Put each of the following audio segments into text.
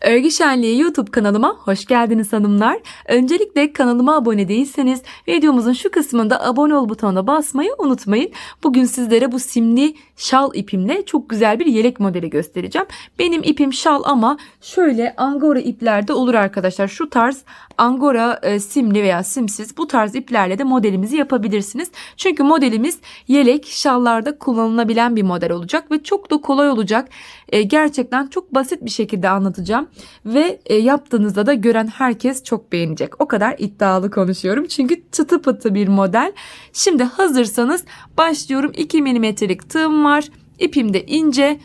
Örgü Şenliği YouTube kanalıma hoş geldiniz hanımlar. Öncelikle kanalıma abone değilseniz videomuzun şu kısmında abone ol butonuna basmayı unutmayın. Bugün sizlere bu simli şal ipimle çok güzel bir yelek modeli göstereceğim. Benim ipim şal ama şöyle angora iplerde olur arkadaşlar. Şu tarz angora e, simli veya simsiz bu tarz iplerle de modelimizi yapabilirsiniz. Çünkü modelimiz yelek şallarda kullanılabilen bir model olacak ve çok da kolay olacak. E, gerçekten çok basit bir şekilde anlatacağım ve e, yaptığınızda da gören herkes çok beğenecek. O kadar iddialı konuşuyorum çünkü çıtı pıtı bir model. Şimdi hazırsanız başlıyorum. 2 milimetrelik tığım var. İpim de ince.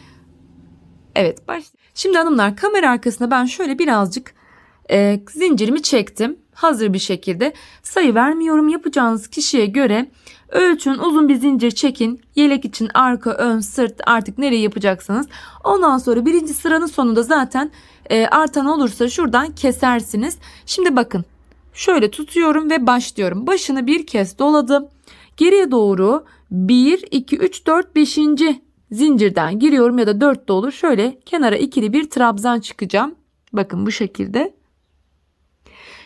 Evet baş. Şimdi hanımlar kamera arkasına ben şöyle birazcık e, zincirimi çektim. Hazır bir şekilde sayı vermiyorum. Yapacağınız kişiye göre ölçün uzun bir zincir çekin. Yelek için arka, ön, sırt artık nereye yapacaksanız. Ondan sonra birinci sıranın sonunda zaten e, artan olursa şuradan kesersiniz. Şimdi bakın şöyle tutuyorum ve başlıyorum. Başını bir kez doladım. Geriye doğru 1, 2, 3, 4, 5. zincirden giriyorum ya da 4 de olur. Şöyle kenara ikili bir trabzan çıkacağım. Bakın bu şekilde.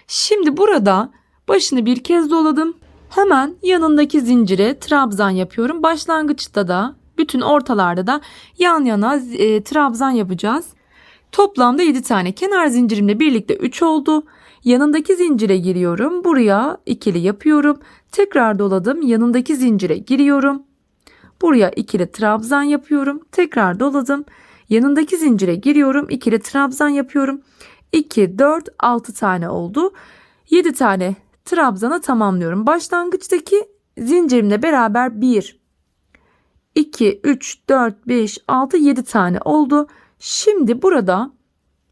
Şimdi burada başını bir kez doladım. Hemen yanındaki zincire trabzan yapıyorum. Başlangıçta da bütün ortalarda da yan yana e, trabzan yapacağız. Toplamda 7 tane kenar zincirimle birlikte 3 oldu. Yanındaki zincire giriyorum. Buraya ikili yapıyorum. Tekrar doladım. Yanındaki zincire giriyorum. Buraya ikili trabzan yapıyorum. Tekrar doladım. Yanındaki zincire giriyorum. ikili trabzan yapıyorum. 2, 4, 6 tane oldu. 7 tane trabzana tamamlıyorum. Başlangıçtaki zincirimle beraber 1, 2, 3, 4, 5, 6, 7 tane oldu. Şimdi burada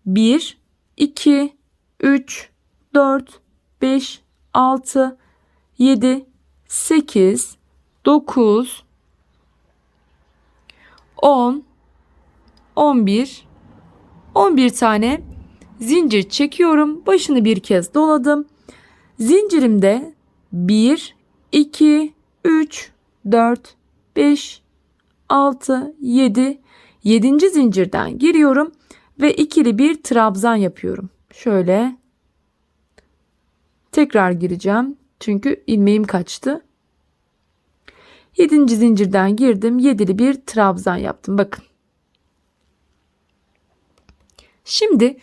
1, 2, 3, 4, 5, 6, 7, 8, 9, 10, 11, 11 tane zincir çekiyorum. Başını bir kez doladım. Zincirimde 1, 2, 3, 4, 5, 6, 7, 7. zincirden giriyorum ve ikili bir trabzan yapıyorum. Şöyle tekrar gireceğim. Çünkü ilmeğim kaçtı. 7. zincirden girdim. 7'li bir trabzan yaptım. Bakın. Şimdi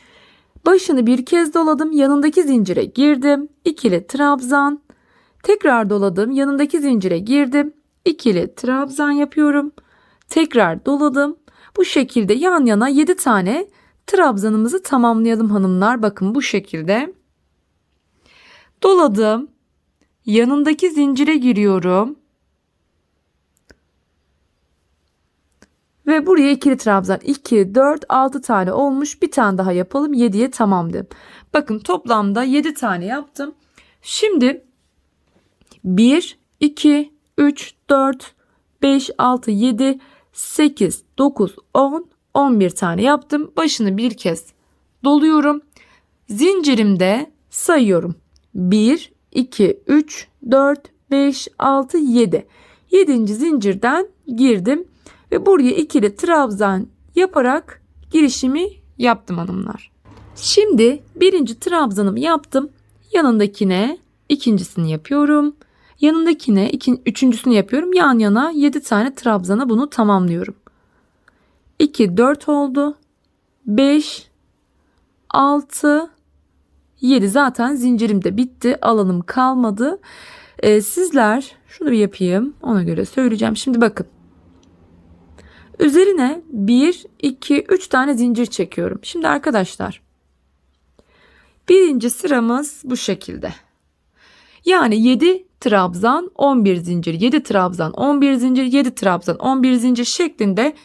başını bir kez doladım. Yanındaki zincire girdim. İkili trabzan. Tekrar doladım. Yanındaki zincire girdim. İkili trabzan yapıyorum. Tekrar doladım. Bu şekilde yan yana 7 tane trabzanımızı tamamlayalım hanımlar. Bakın bu şekilde. Doladım. Yanındaki zincire giriyorum. Ve buraya ikili trabzan 2, 4, 6 tane olmuş. Bir tane daha yapalım. 7'ye tamamladım. Bakın toplamda 7 tane yaptım. Şimdi 1, 2, 3, 4, 5, 6, 7, 8, 9, 10, 11 tane yaptım. Başını bir kez doluyorum. Zincirimde sayıyorum. 1, 2, 3, 4, 5, 6, 7. 7. zincirden girdim ve buraya ikili trabzan yaparak girişimi yaptım hanımlar. Şimdi birinci trabzanımı yaptım. Yanındakine ikincisini yapıyorum. Yanındakine iki, üçüncüsünü yapıyorum. Yan yana 7 tane trabzana bunu tamamlıyorum. 2, 4 oldu. 5, 6, 7 zaten zincirim de bitti. Alanım kalmadı. Ee, sizler şunu bir yapayım. Ona göre söyleyeceğim. Şimdi bakın. Üzerine 1, 2, 3 tane zincir çekiyorum. Şimdi arkadaşlar. Birinci sıramız bu şekilde. Yani 7 trabzan 11 zincir 7 trabzan 11 zincir 7 trabzan 11 zincir şeklinde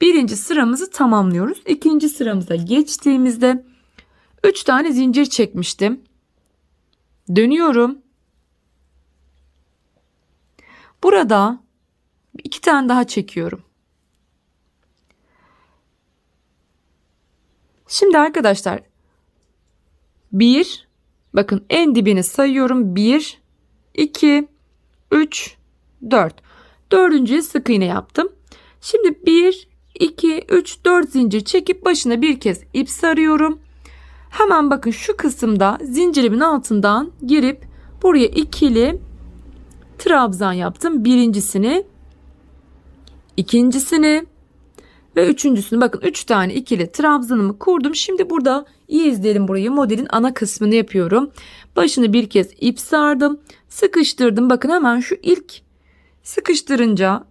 birinci sıramızı tamamlıyoruz. İkinci sıramıza geçtiğimizde 3 tane zincir çekmiştim. Dönüyorum. Burada iki tane daha çekiyorum. Şimdi arkadaşlar 1 bakın en dibini sayıyorum 1 2 3 4 dördüncüye sık iğne yaptım. Şimdi 1 2 3 4 zincir çekip başına bir kez ip sarıyorum. Hemen bakın şu kısımda zincirimin altından girip buraya ikili trabzan yaptım. Birincisini, ikincisini ve üçüncüsünü bakın üç tane ikili trabzanımı kurdum. Şimdi burada iyi izleyelim burayı. Modelin ana kısmını yapıyorum. Başını bir kez ip sardım. Sıkıştırdım. Bakın hemen şu ilk sıkıştırınca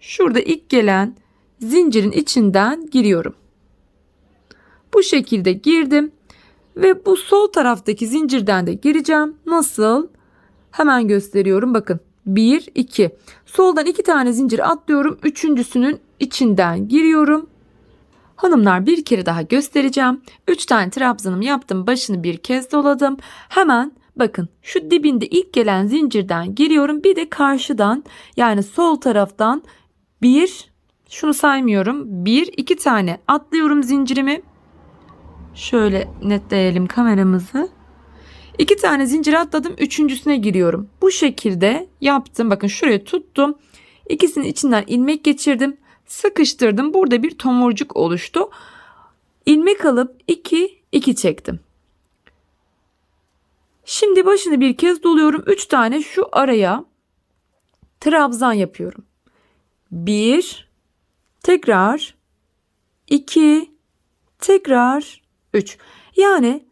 şurada ilk gelen zincirin içinden giriyorum. Bu şekilde girdim. Ve bu sol taraftaki zincirden de gireceğim. Nasıl? Hemen gösteriyorum. Bakın 1, 2. Soldan 2 tane zincir atlıyorum. Üçüncüsünün içinden giriyorum. Hanımlar bir kere daha göstereceğim. 3 tane trabzanım yaptım. Başını bir kez doladım. Hemen bakın şu dibinde ilk gelen zincirden giriyorum. Bir de karşıdan yani sol taraftan bir şunu saymıyorum. Bir iki tane atlıyorum zincirimi. Şöyle netleyelim kameramızı. İki tane zincir atladım. Üçüncüsüne giriyorum. Bu şekilde yaptım. Bakın şuraya tuttum. İkisinin içinden ilmek geçirdim. Sıkıştırdım. Burada bir tomurcuk oluştu. İlmek alıp 2 2 çektim. Şimdi başını bir kez doluyorum. 3 tane şu araya trabzan yapıyorum. 1 tekrar 2 tekrar 3. Yani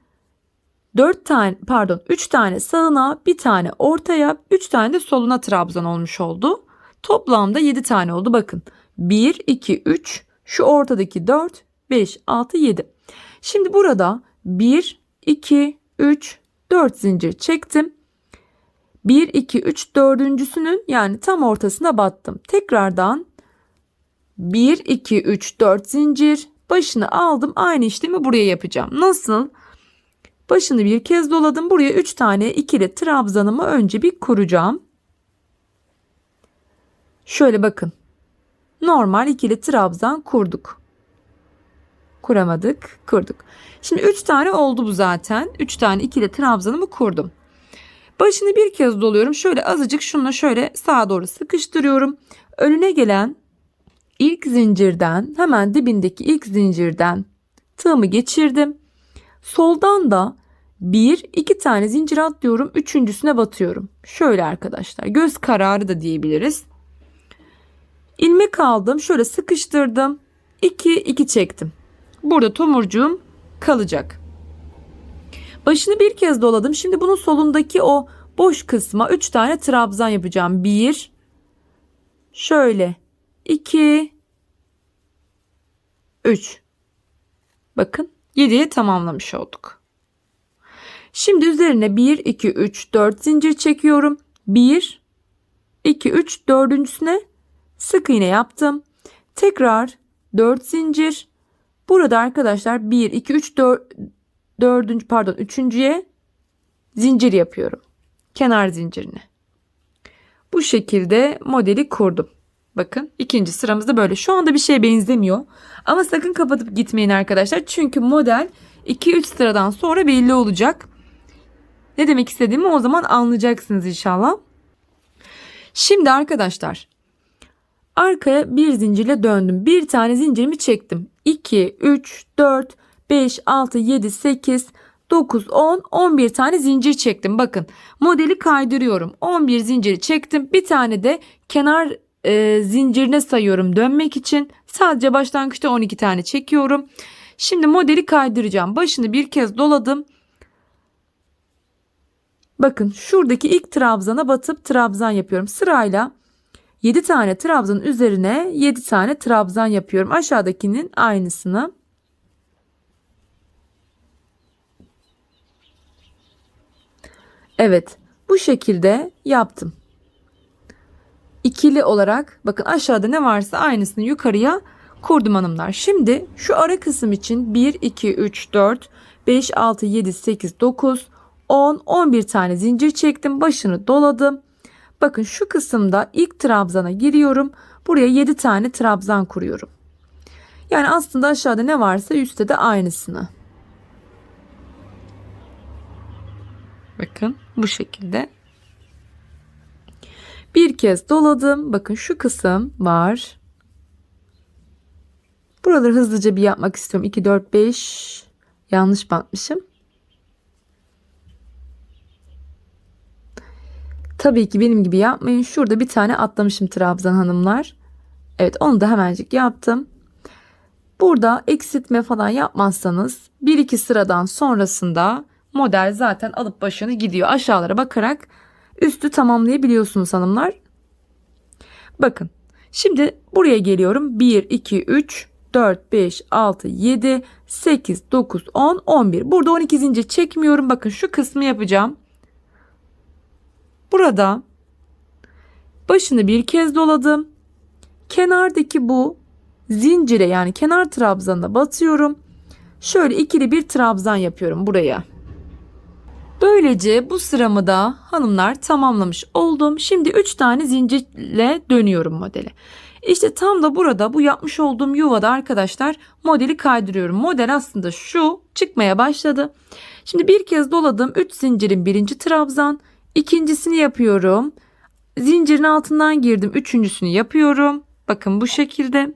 4 tane pardon 3 tane sağına bir tane ortaya 3 tane de soluna trabzan olmuş oldu. Toplamda 7 tane oldu bakın. 1, 2, 3 şu ortadaki 4, 5, 6, 7. Şimdi burada 1, 2, 3, 4 zincir çektim. 1, 2, 3 dördüncüsünün yani tam ortasına battım. Tekrardan 1, 2, 3, 4 zincir başını aldım. Aynı işlemi buraya yapacağım. Nasıl? Başını bir kez doladım. Buraya 3 tane ikili trabzanımı önce bir kuracağım. Şöyle bakın. Normal ikili trabzan kurduk. Kuramadık, kurduk. Şimdi 3 tane oldu bu zaten. 3 tane ikili trabzanımı kurdum. Başını bir kez doluyorum. Şöyle azıcık şununla şöyle sağa doğru sıkıştırıyorum. Önüne gelen ilk zincirden hemen dibindeki ilk zincirden tığımı geçirdim. Soldan da bir iki tane zincir atlıyorum. Üçüncüsüne batıyorum. Şöyle arkadaşlar göz kararı da diyebiliriz. İlmek aldım. Şöyle sıkıştırdım. 2 2 çektim. Burada tomurcuğum kalacak. Başını bir kez doladım. Şimdi bunun solundaki o boş kısma 3 tane trabzan yapacağım. 1 şöyle 2 3 Bakın 7'ye tamamlamış olduk. Şimdi üzerine 1 2 3 4 zincir çekiyorum. 1 2 3 dördüncüsüne sık iğne yaptım. Tekrar 4 zincir. Burada arkadaşlar 1 2 3 4 dördüncü pardon üçüncüye zincir yapıyorum. Kenar zincirini. Bu şekilde modeli kurdum. Bakın ikinci sıramızda böyle. Şu anda bir şeye benzemiyor. Ama sakın kapatıp gitmeyin arkadaşlar. Çünkü model 2-3 sıradan sonra belli olacak. Ne demek istediğimi o zaman anlayacaksınız inşallah. Şimdi arkadaşlar arkaya bir zincirle döndüm. Bir tane zincirimi çektim. 2, 3, 4, 5, 6, 7, 8, 9, 10, 11 tane zincir çektim. Bakın modeli kaydırıyorum. 11 zinciri çektim. Bir tane de kenar e, zincirine sayıyorum dönmek için. Sadece başlangıçta 12 tane çekiyorum. Şimdi modeli kaydıracağım. Başını bir kez doladım. Bakın şuradaki ilk trabzana batıp trabzan yapıyorum. Sırayla 7 tane trabzanın üzerine 7 tane trabzan yapıyorum. Aşağıdakinin aynısını. Evet bu şekilde yaptım. İkili olarak bakın aşağıda ne varsa aynısını yukarıya kurdum hanımlar. Şimdi şu ara kısım için 1, 2, 3, 4, 5, 6, 7, 8, 9, 10, 11 tane zincir çektim. Başını doladım. Bakın şu kısımda ilk trabzana giriyorum. Buraya 7 tane trabzan kuruyorum. Yani aslında aşağıda ne varsa üstte de aynısını. Bakın bu şekilde. Bir kez doladım. Bakın şu kısım var. Buraları hızlıca bir yapmak istiyorum. 2, 4, 5. Yanlış batmışım. Tabii ki benim gibi yapmayın. Şurada bir tane atlamışım trabzan hanımlar. Evet onu da hemencik yaptım. Burada eksiltme falan yapmazsanız 1-2 sıradan sonrasında model zaten alıp başını gidiyor. Aşağılara bakarak üstü tamamlayabiliyorsunuz hanımlar. Bakın şimdi buraya geliyorum. 1, 2, 3, 4, 5, 6, 7, 8, 9, 10, 11. Burada 12 zincir çekmiyorum. Bakın şu kısmı yapacağım. Burada başını bir kez doladım. Kenardaki bu zincire yani kenar trabzanına batıyorum. Şöyle ikili bir trabzan yapıyorum buraya. Böylece bu sıramı da hanımlar tamamlamış oldum. Şimdi 3 tane zincirle dönüyorum modeli. İşte tam da burada bu yapmış olduğum yuvada arkadaşlar modeli kaydırıyorum. Model aslında şu çıkmaya başladı. Şimdi bir kez doladım 3 zincirin birinci trabzan. ikincisini yapıyorum. Zincirin altından girdim. Üçüncüsünü yapıyorum. Bakın bu şekilde.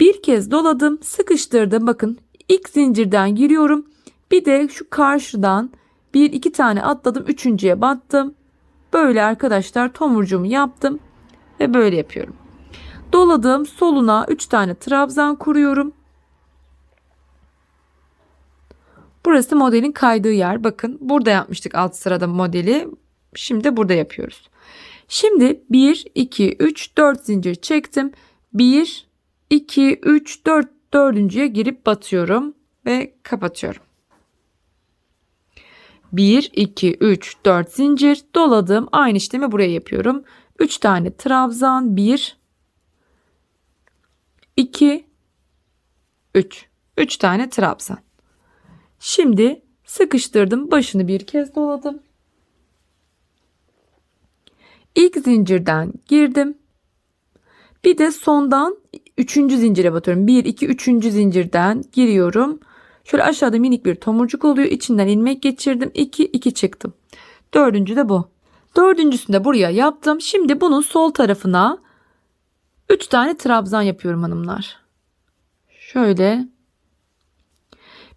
Bir kez doladım, sıkıştırdım. Bakın ilk zincirden giriyorum. Bir de şu karşıdan bir iki tane atladım. Üçüncüye battım. Böyle arkadaşlar tomurcuğumu yaptım ve böyle yapıyorum. Doladım soluna 3 tane trabzan kuruyorum. Burası modelin kaydığı yer. Bakın burada yapmıştık alt sırada modeli. Şimdi burada yapıyoruz. Şimdi 1, 2, 3, 4 zincir çektim. 1, 2, 3, 4, dördüncüye girip batıyorum ve kapatıyorum. 1, 2, 3, 4 zincir doladım. Aynı işlemi buraya yapıyorum. 3 tane trabzan 1, 2, 3. 3 tane trabzan. Şimdi sıkıştırdım. Başını bir kez doladım. İlk zincirden girdim. Bir de sondan üçüncü zincire batıyorum. 1, 2, üçüncü zincirden giriyorum. Şöyle aşağıda minik bir tomurcuk oluyor. İçinden ilmek geçirdim. 2, 2 çıktım. Dördüncü de bu. Dördüncüsünü buraya yaptım. Şimdi bunun sol tarafına 3 tane trabzan yapıyorum hanımlar. Şöyle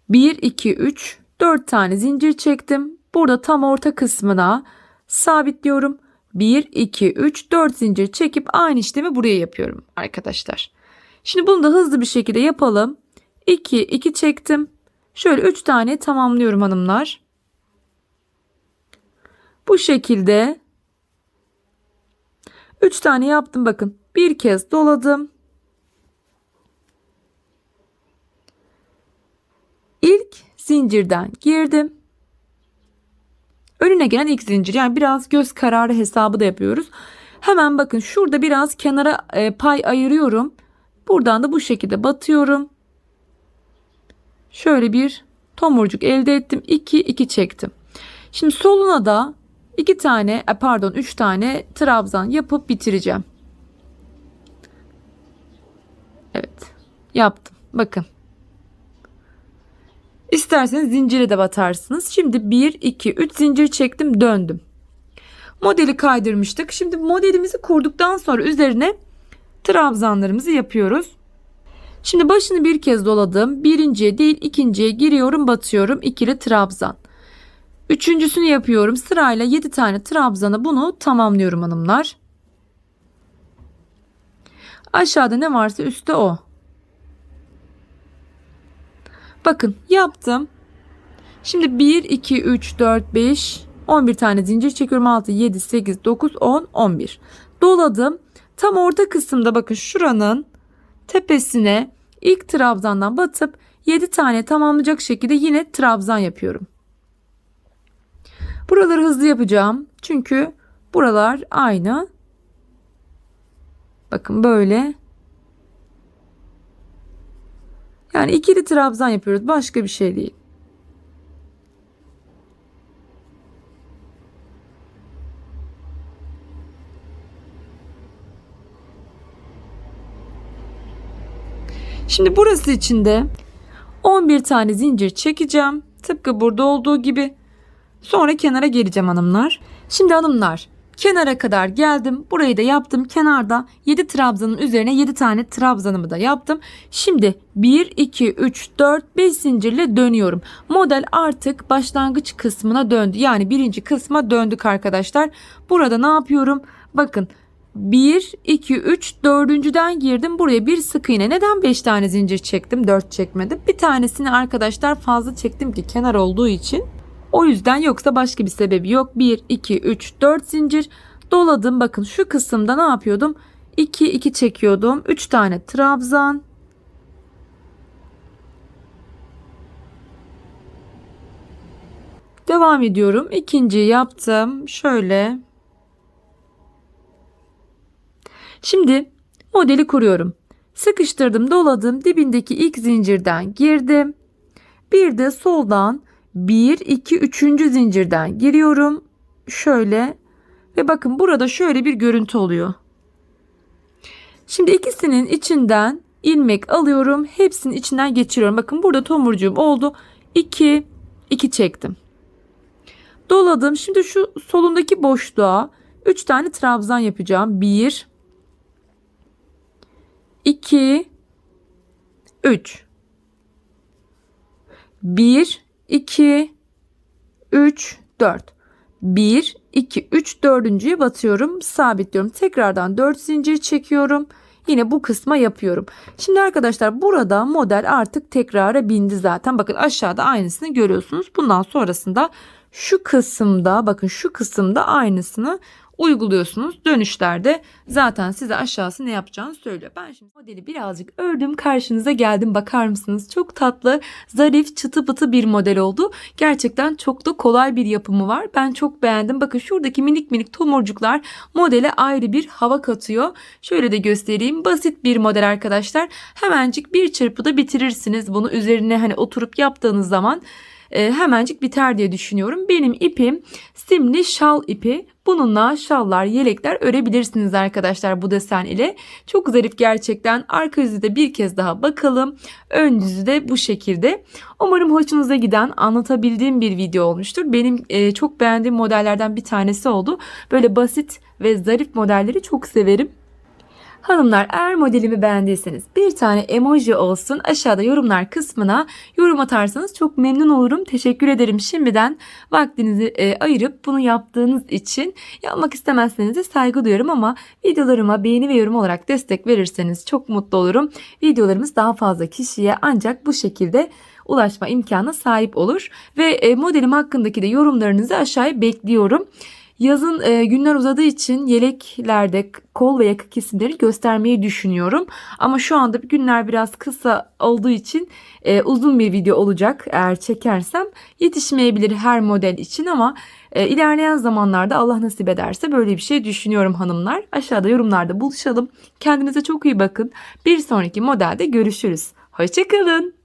1, 2, 3, 4 tane zincir çektim. Burada tam orta kısmına sabitliyorum. 1, 2, 3, 4 zincir çekip aynı işlemi buraya yapıyorum arkadaşlar. Şimdi bunu da hızlı bir şekilde yapalım. 2, 2 çektim. Şöyle 3 tane tamamlıyorum hanımlar. Bu şekilde 3 tane yaptım bakın. Bir kez doladım. İlk zincirden girdim. Önüne gelen ilk zincir yani biraz göz kararı hesabı da yapıyoruz. Hemen bakın şurada biraz kenara e, pay ayırıyorum. Buradan da bu şekilde batıyorum. Şöyle bir tomurcuk elde ettim. 2 2 çektim. Şimdi soluna da 2 tane e, pardon 3 tane trabzan yapıp bitireceğim. Evet. Yaptım. Bakın. İsterseniz zincire de batarsınız. Şimdi 1, 2, 3 zincir çektim döndüm. Modeli kaydırmıştık. Şimdi modelimizi kurduktan sonra üzerine trabzanlarımızı yapıyoruz. Şimdi başını bir kez doladım. Birinciye değil ikinciye giriyorum batıyorum. ikili trabzan. Üçüncüsünü yapıyorum. Sırayla 7 tane trabzana bunu tamamlıyorum hanımlar. Aşağıda ne varsa üstte o. Bakın yaptım. Şimdi 1, 2, 3, 4, 5, 11 tane zincir çekiyorum. 6, 7, 8, 9, 10, 11. Doladım. Tam orta kısımda bakın şuranın tepesine ilk trabzandan batıp 7 tane tamamlayacak şekilde yine trabzan yapıyorum. Buraları hızlı yapacağım. Çünkü buralar aynı. Bakın böyle Yani ikili trabzan yapıyoruz. Başka bir şey değil. Şimdi burası için de 11 tane zincir çekeceğim. Tıpkı burada olduğu gibi. Sonra kenara geleceğim hanımlar. Şimdi hanımlar Kenara kadar geldim. Burayı da yaptım. Kenarda 7 trabzanın üzerine 7 tane trabzanımı da yaptım. Şimdi 1, 2, 3, 4, 5 zincirle dönüyorum. Model artık başlangıç kısmına döndü. Yani birinci kısma döndük arkadaşlar. Burada ne yapıyorum? Bakın 1, 2, 3, dördüncüden girdim. Buraya bir sık iğne. Neden 5 tane zincir çektim? 4 çekmedim. Bir tanesini arkadaşlar fazla çektim ki kenar olduğu için. O yüzden yoksa başka bir sebebi yok. 1, 2, 3, 4 zincir doladım. Bakın şu kısımda ne yapıyordum? 2, 2 çekiyordum. 3 tane trabzan. Devam ediyorum. İkinciyi yaptım. Şöyle. Şimdi modeli kuruyorum. Sıkıştırdım, doladım. Dibindeki ilk zincirden girdim. Bir de soldan 1, 2, 3. zincirden giriyorum. Şöyle ve bakın burada şöyle bir görüntü oluyor. Şimdi ikisinin içinden ilmek alıyorum. Hepsinin içinden geçiriyorum. Bakın burada tomurcuğum oldu. 2, 2 çektim. Doladım. Şimdi şu solundaki boşluğa 3 tane trabzan yapacağım. 1, 2, 3. 1, 2, 3, 4. 1, 2, 3, dördüncüye batıyorum. Sabitliyorum. Tekrardan 4 zincir çekiyorum. Yine bu kısma yapıyorum. Şimdi arkadaşlar burada model artık tekrara bindi zaten. Bakın aşağıda aynısını görüyorsunuz. Bundan sonrasında şu kısımda bakın şu kısımda aynısını uyguluyorsunuz. Dönüşlerde zaten size aşağısı ne yapacağını söylüyor. Ben şimdi modeli birazcık ördüm. Karşınıza geldim. Bakar mısınız? Çok tatlı, zarif, çıtı pıtı bir model oldu. Gerçekten çok da kolay bir yapımı var. Ben çok beğendim. Bakın şuradaki minik minik tomurcuklar modele ayrı bir hava katıyor. Şöyle de göstereyim. Basit bir model arkadaşlar. Hemencik bir çırpıda bitirirsiniz. Bunu üzerine hani oturup yaptığınız zaman e, hemencik biter diye düşünüyorum. Benim ipim simli şal ipi. Bununla şallar, yelekler örebilirsiniz arkadaşlar bu desen ile. Çok zarif gerçekten. Arka yüzü de bir kez daha bakalım. Ön yüzü de bu şekilde. Umarım hoşunuza giden anlatabildiğim bir video olmuştur. Benim e, çok beğendiğim modellerden bir tanesi oldu. Böyle basit ve zarif modelleri çok severim. Hanımlar eğer modelimi beğendiyseniz bir tane emoji olsun aşağıda yorumlar kısmına yorum atarsanız çok memnun olurum. Teşekkür ederim şimdiden vaktinizi e, ayırıp bunu yaptığınız için yapmak istemezseniz de saygı duyuyorum ama videolarıma beğeni ve yorum olarak destek verirseniz çok mutlu olurum. Videolarımız daha fazla kişiye ancak bu şekilde ulaşma imkanına sahip olur ve e, modelim hakkındaki de yorumlarınızı aşağıya bekliyorum. Yazın e, günler uzadığı için yeleklerde kol ve yaka kesimleri göstermeyi düşünüyorum. Ama şu anda günler biraz kısa olduğu için e, uzun bir video olacak eğer çekersem. Yetişmeyebilir her model için ama e, ilerleyen zamanlarda Allah nasip ederse böyle bir şey düşünüyorum hanımlar. Aşağıda yorumlarda buluşalım. Kendinize çok iyi bakın. Bir sonraki modelde görüşürüz. Hoşçakalın.